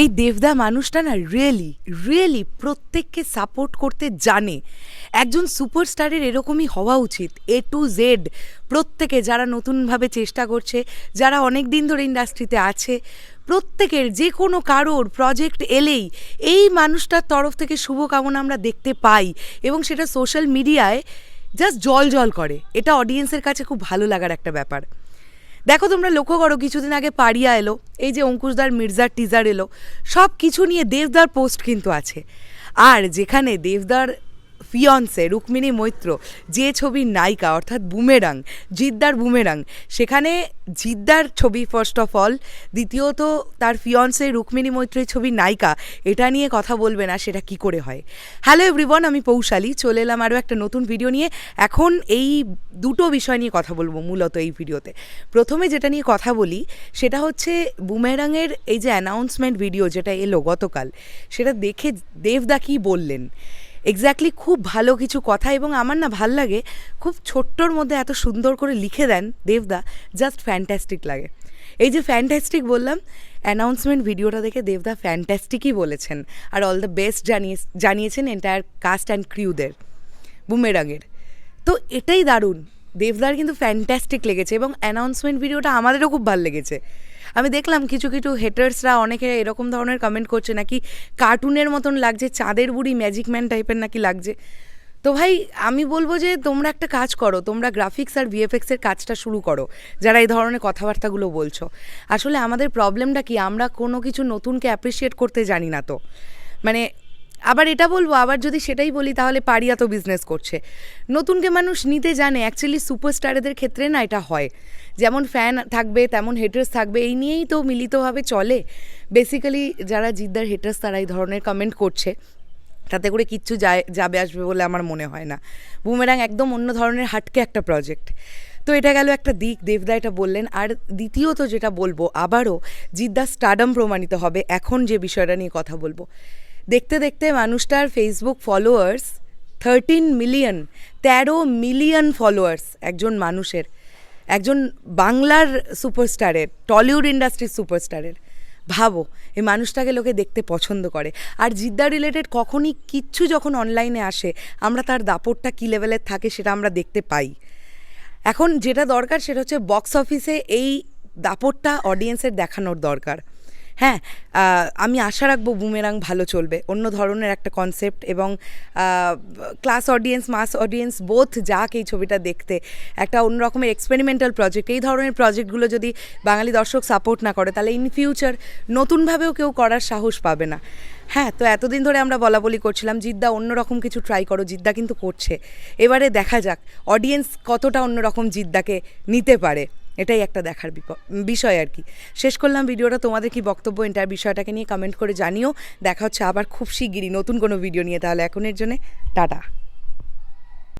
এই দেবদা মানুষটা না রিয়েলি রিয়েলি প্রত্যেককে সাপোর্ট করতে জানে। একজন সুপারস্টারের এরকমই হওয়া উচিত এ টু জেড প্রত্যেকে যারা নতুনভাবে চেষ্টা করছে, যারা অনেক দিন ধরে ইন্ডাস্ট্রিতে আছে, প্রত্যেকের যে কোনো কারোর প্রজেক্ট এলেই এই মানুষটার তরফ থেকে শুভকামনা আমরা দেখতে পাই এবং সেটা সোশ্যাল মিডিয়ায় জাস্ট জল জল করে। এটা অডিয়েন্সের কাছে খুব ভালো লাগার একটা ব্যাপার। দেখো তোমরা লক্ষ্য করো, কিছুদিন আগে পাড়িয়া এলো, এই যে অঙ্কুশদার, মির্জার টিজার এলো সব কিছু নিয়ে দেবদার পোস্ট কিন্তু আছে। আর যেখানে দেবদার ফিয়ন্সে রুক্মিণী মৈত্র, যে ছবির নায়িকা অর্থাৎ বুমেরাং, জিদ্দার বুমেরাং, সেখানে জিদ্দার ছবি ফার্স্ট অফ অল দ্বিতীয়ত তার ফিয়ন্সে রুক্মিণী মৈত্রের ছবির নায়িকা, এটা নিয়ে কথা বলবে না সেটা কি করে হয়। হ্যালো এভরিওয়ান আমি পৌশালী, চলে এলাম আরও একটা নতুন ভিডিও নিয়ে। এখন এই দুটো বিষয় নিয়ে কথা বলব মূলত এই ভিডিওতে। প্রথমে যেটা নিয়ে কথা বলি, সেটা হচ্ছে বুমেরাংয়ের এই যে অ্যানাউন্সমেন্ট ভিডিও যেটা এলো গতকাল, সেটা দেখে দেবদা কি বললেন? এক্স্যাক্টলি খুব ভালো কিছু কথা এবং আমার না ভালো লাগে খুব ছোট্টর মধ্যে এত সুন্দর করে লিখে দেন দেবদা জাস্ট ফ্যান্টাস্টিক লাগে। এই যে ফ্যান্টাস্টিক বললাম অ্যানাউন্সমেন্ট ভিডিওটা দেখে দেবদা ফ্যান্টাস্টিকই বলেছেন আর অল দ্য বেস্ট জানিয়ে, জানিয়েছেন এন্টায়ার কাস্ট অ্যান্ড ক্রিউদের বুমেরাঙের। তো এটাই দারুণ, দেবদার কিন্তু ফ্যান্টাস্টিক লেগেছে এবং অ্যানাউন্সমেন্ট ভিডিওটা আমাদেরও খুব ভালো লেগেছে। আমি দেখলাম কিছু কিছু হেটার্সরা অনেকে এরকম ধরনের কমেন্ট করছে, নাকি কার্টুনের মতন লাগছে, চাঁদের বুড়ি ম্যাজিক ম্যান টাইপের নাকি লাগছে। তো ভাই, আমি বলব যে তোমরা একটা কাজ করো, তোমরা গ্রাফিক্স আর ভিএফএক্সের কাজটা শুরু করো, যারা এই ধরনের কথাবার্তাগুলো বলছো। আসলে আমাদের প্রবলেমটা কি? আমরা কোনো কিছু নতুনকে অ্যাপ্রিসিয়েট করতে জানি না তো। মানে আবার এটা বলব, আবার যদি সেটাই বলি, তাহলে পাড়িয়া তো বিজনেস করছে। নতুনকে মানুষ নিতে জানে অ্যাকচুয়ালি সুপারস্টারদের ক্ষেত্রে না এটা হয়। যেমন ফ্যান থাকবে, তেমন হেটার্স থাকবে, এই নিয়েই তো মিলিতভাবে চলে। বেসিক্যালি যারা জিদ্দার হেটার্স তারা এই ধরনের কমেন্ট করছে। তাতে করে কিচ্ছু যায়, যাবে, আসবে বলে আমার মনে হয় না। বুমেরাং একদম অন্য ধরনের হাটকে একটা প্রজেক্ট তো এটা গেল একটা দিক, দেবদা এটা বললেন। আর দ্বিতীয়ত যেটা বলব, আবারও জিদ্দা স্টাডাম প্রমাণিত হবে। এখন যে বিষয়টা নিয়ে কথা বলব দেখতে দেখতে মানুষটার ফেসবুক ফলোয়ার্স থার্টিন মিলিয়ন তেরো মিলিয়ন ফলোয়ার্স একজন মানুষের। একজন বাংলার সুপারস্টারের টলিউড ইন্ডাস্ট্রির সুপারস্টারের ভাবো, এই মানুষটাকে লোকে দেখতে পছন্দ করে। আর জিদ্দা রিলেটেড কখনই কিচ্ছু যখন অনলাইনে আসে, আমরা তার দাপটটা কী লেভেলের থাকে সেটা আমরা দেখতে পাই। এখন যেটা দরকার সেটা হচ্ছে বক্স অফিসে এই দাপটটা অডিয়েন্সের দেখানোর দরকার। হ্যাঁ আমি আশা রাখব বুমেরাং ভালো চলবে। অন্য ধরনের একটা কনসেপ্ট এবং class audience mass audience both যাক এই ছবিটা দেখতে। একটা অন্য রকমের এক্সপেরিমেন্টাল প্রজেক্ট এই ধরনের প্রজেক্টগুলো যদি বাঙালি দর্শক সাপোর্ট না করে, তাহলে ইন ফিউচার নতুনভাবেও কেউ করার সাহস পাবে না। হ্যাঁ তো এতদিন ধরে আমরা বলা বলি করছিলাম, জিদ্দা অন্যরকম কিছু ট্রাই করো, জিদ্দা কিন্তু করছে। এবারে দেখা যাক অডিয়েন্স কতটা অন্যরকম জিদ্দাকে নিতে পারে। এটাই একটা দেখার বিষয় আর কি। শেষ করলাম ভিডিওটা, তোমাদের কি বক্তব্য এন্টার বিষয়টাকে নিয়ে কমেন্ট করে জানিও। দেখা হচ্ছে আবার খুব শিগগিরই নতুন কোনো ভিডিও নিয়ে, তাহলে এখনের জন্য টাটা।